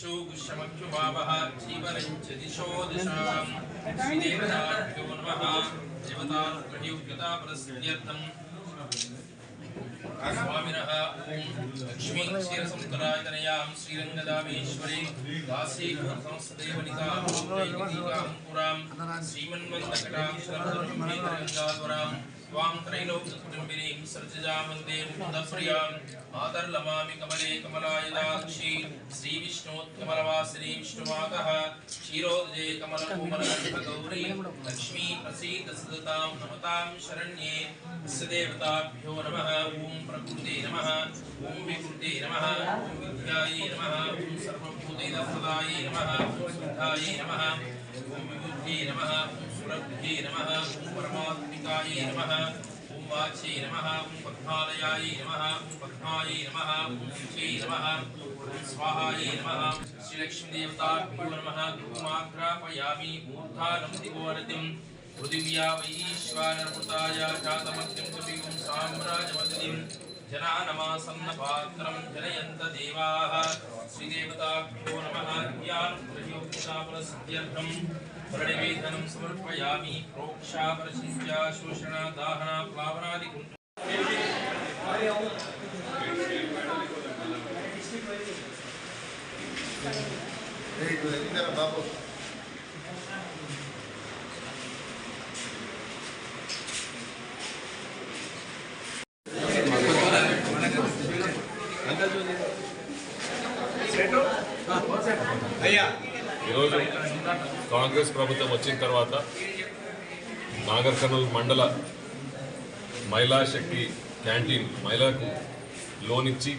चक्षुषमक्षुभावः जीवनं च दिशो दिशां श्रीदेवताभ्यो नमः देवतानुप्रयुक्ततापरस्यर्थम् स्वामिनः ॐ लक्ष्मीक्षीरसमुत्तरायतनयां श्रीरङ्गदामेश्वरे दासीघोरसंस्थदेवनितां पुरां श्रीमन्वन्तकटां सर्वधर्मेतरङ्गाधुराम् त्वां त्रैलोक्यकुटुम्बिनीं सर्जजामन्दे मुकुन्दप्रियाम् आदर्लमामि कमले कमलायदाक्षी श्रीविष्णोत्कमलवासिनी विष्णुमातः क्षीरोदये कमलकोमलगौरी लक्ष्मी प्रसीद सदतां नमतां शरण्ये अस्य देवताभ्यो नमः, ॐ प्रकृते नमः, ॐ विकृते नमः, ॐ विद्यायै नमः, ॐ सर्वभूतैरसदायै नमः, ॐ शुद्धायै नमः, ॐ विबुद्धे नमः ॐ सुरभ्ये नमः ॐ परमात्मिकायै नमः ॐ वाच्यै नमः ॐ पद्मालयायै नमः ॐ पद्मायै नमः ॐ शुचै नमः ॐ स्वाहायै नमः श्रीलक्ष्मीदेवताभ्यो नमः गुरुमाग्रापयामि मूर्धानं दिवोरतिं पृथिव्या वैश्वानरमृताय जातमत्यं कपिं साम्राजमतिं जनानमासन्नपात्रं जनयन्त देवाः श्रीदेवताभ्यो नमः दिव्यानुग्रहयोक्ताफलसिद्ध्यर्थं ప్రణవేదనం సమర్పయామి ప్రోక్షాపరసించ శోషణ దాహన ప్లావనాది బాబు అయ్యా ఈరోజు కాంగ్రెస్ ప్రభుత్వం వచ్చిన తర్వాత నాగర్ కర్నూలు మండల మహిళా శక్తి క్యాంటీన్ మహిళలకు లోన్ ఇచ్చి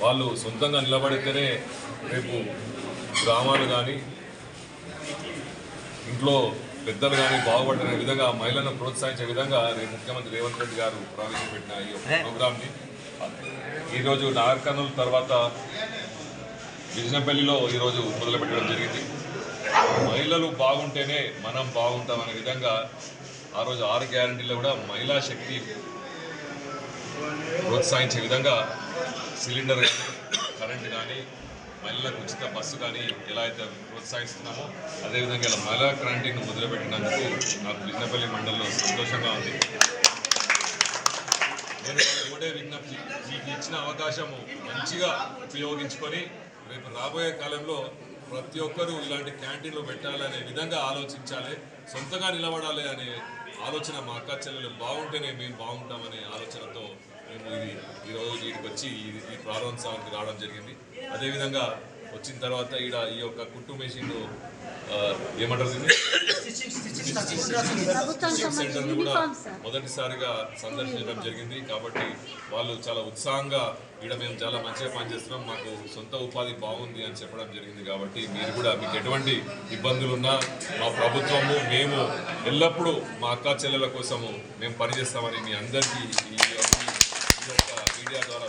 వాళ్ళు సొంతంగా నిలబడితేనే రేపు గ్రామాలు కానీ ఇంట్లో పెద్దలు కానీ బాగుపడిన విధంగా మహిళలను ప్రోత్సహించే విధంగా రేపు ముఖ్యమంత్రి రేవంత్ రెడ్డి గారు ప్రవేశపెట్టిన ఈ యొక్క ప్రోగ్రామ్ని. ఈరోజు నాగర్ కర్నూలు తర్వాత విజనపల్లిలో ఈరోజు మొదలుపెట్టడం జరిగింది. మహిళలు బాగుంటేనే మనం బాగుంటాం అనే విధంగా ఆ రోజు ఆరు గ్యారంటీలో కూడా మహిళా శక్తి ప్రోత్సహించే విధంగా సిలిండర్ కానీ కరెంట్ కానీ మహిళలకు ఉచిత బస్సు కానీ ఎలా అయితే ప్రోత్సహిస్తున్నామో అదేవిధంగా ఇలా మహిళా క్రాంతిని మొదలుపెట్టినందుకు నాకు విజనపల్లి మండలంలో సంతోషంగా ఉంది. నేను ఒకటే విజ్ఞప్తి మీకు ఇచ్చిన అవకాశము మంచిగా ఉపయోగించుకొని రేపు రాబోయే కాలంలో ప్రతి ఒక్కరూ ఇలాంటి క్యాంటీన్లు పెట్టాలనే విధంగా ఆలోచించాలి సొంతంగా నిలబడాలి అనే ఆలోచన మా అక్క చెల్లెలు బాగుంటేనే మేము బాగుంటామనే ఆలోచనతో మేము ఇది ఈరోజు వీటికి వచ్చి ఈ- ప్రారంభ ప్రారంభోత్సవానికి రావడం జరిగింది. అదేవిధంగా వచ్చిన తర్వాత ఈడ ఈ యొక్క కుట్టు మెషిన్ ఏమంటారు సెంటర్ను కూడా మొదటిసారిగా సందర్శించడం జరిగింది. కాబట్టి వాళ్ళు చాలా ఉత్సాహంగా ఇక్కడ మేము చాలా మంచిగా పనిచేస్తున్నాం మాకు సొంత ఉపాధి బాగుంది అని చెప్పడం జరిగింది. కాబట్టి మీరు కూడా మీకు ఎటువంటి ఇబ్బందులు ఉన్నా మా ప్రభుత్వము మేము ఎల్లప్పుడూ మా అక్క చెల్లెల కోసము మేము పనిచేస్తామని మీ అందరికీ ఈ యొక్క- మీడియా ద్వారా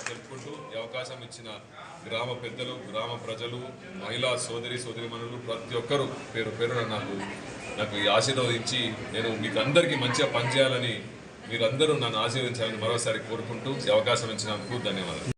అవకాశం ఇచ్చిన గ్రామ పెద్దలు గ్రామ ప్రజలు మహిళా సోదరి సోదరిమణులు ప్రతి ఒక్కరు పేరు పేరున నాకు నాకు ఈ ఆశీర్వదించి నేను మీకు అందరికీ మంచిగా పనిచేయాలని మీరందరూ నన్ను ఆశీర్వదించాలని మరోసారి కోరుకుంటూ ఈ అవకాశం ఇచ్చినందుకు ధన్యవాదాలు.